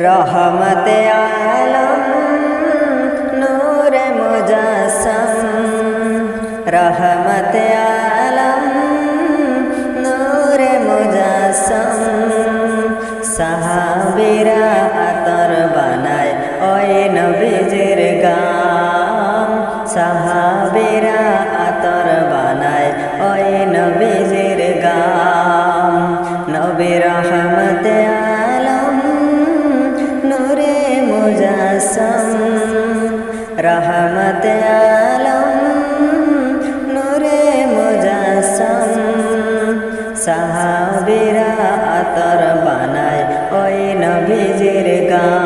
রহমত আলম, নূর মুজাসম। রহমত আলম, নূর মুজাসম। সাহাবিরা আতর বানায়, ওই নবীজির গাম সাহাবিরা রহমত আলম নূরে মুজাসম। সাহাবিরা আতর বানায় ওই নবীজির গাম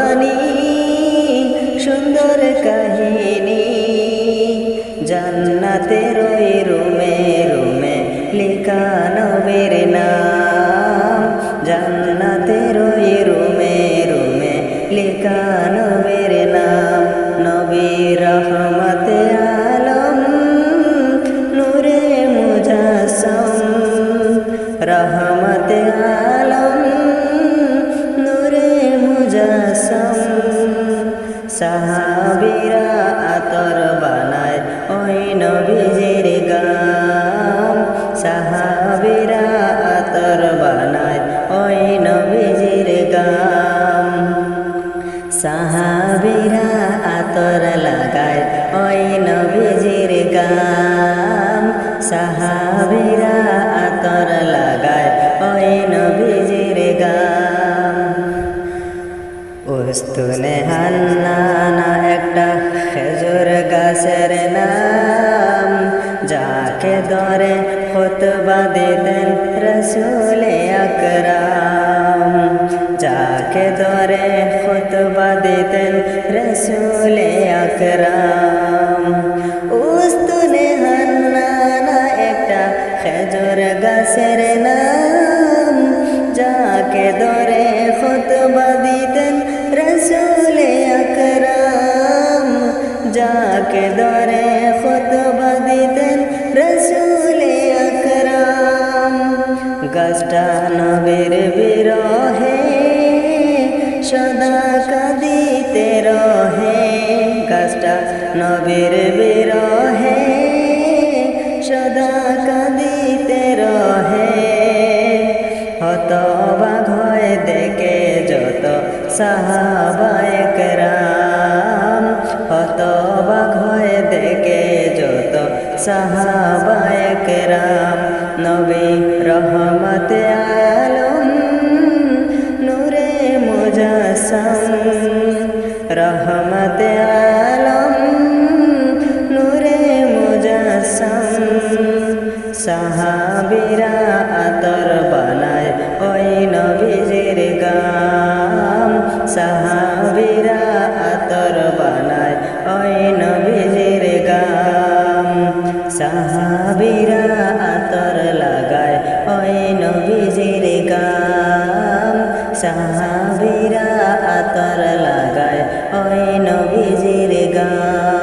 শুনবানি সুন্দর কাহিনী। জান্নাতে রই রুমে রুমে লিখা বের নাম। সাহাবিরা আতর লাগায়। ওই নবীজির গাম সাহাবিরা আতর লাগায়। ওই নবীজির গাম উস্তুনে হান্নানা একটা খেজুর গাছের নাম। যাকে ধরে খুতবা দিতেন রসুলে আকরাম। যাকে ধরে দিতেন রসুলে আকরাম। উস্তুনে হান্নানা একটা খেজুর গাছের নাম, যাকে ধরে খুতবা দিতেন রসুলে আকরাম। যাকে ধরে খুতবা দিতেন রসুলে আকরাম। গাছটা নবীর বিরহে সদা গাছটা নবীর বিরহে, সদা কাঁদিতে রহে। হতবাক হয়ে দেখে যত সাহাবায়ক রাম হতবাক হয়ে দেখে যত সাহাবায়ক রাম নবী রহমত আলম, নূরে মুজাসম। রহমত আলম সাহাবিরা আতর বানায় ওই নবীজির গাম সাহাবিরা আতর বানায় ওই নবীজির গাম সাহাবিরা আতর লাগায় ওই নবীজির গাম সাহাবিরা আতর লাগায় ওই নবীজির গাম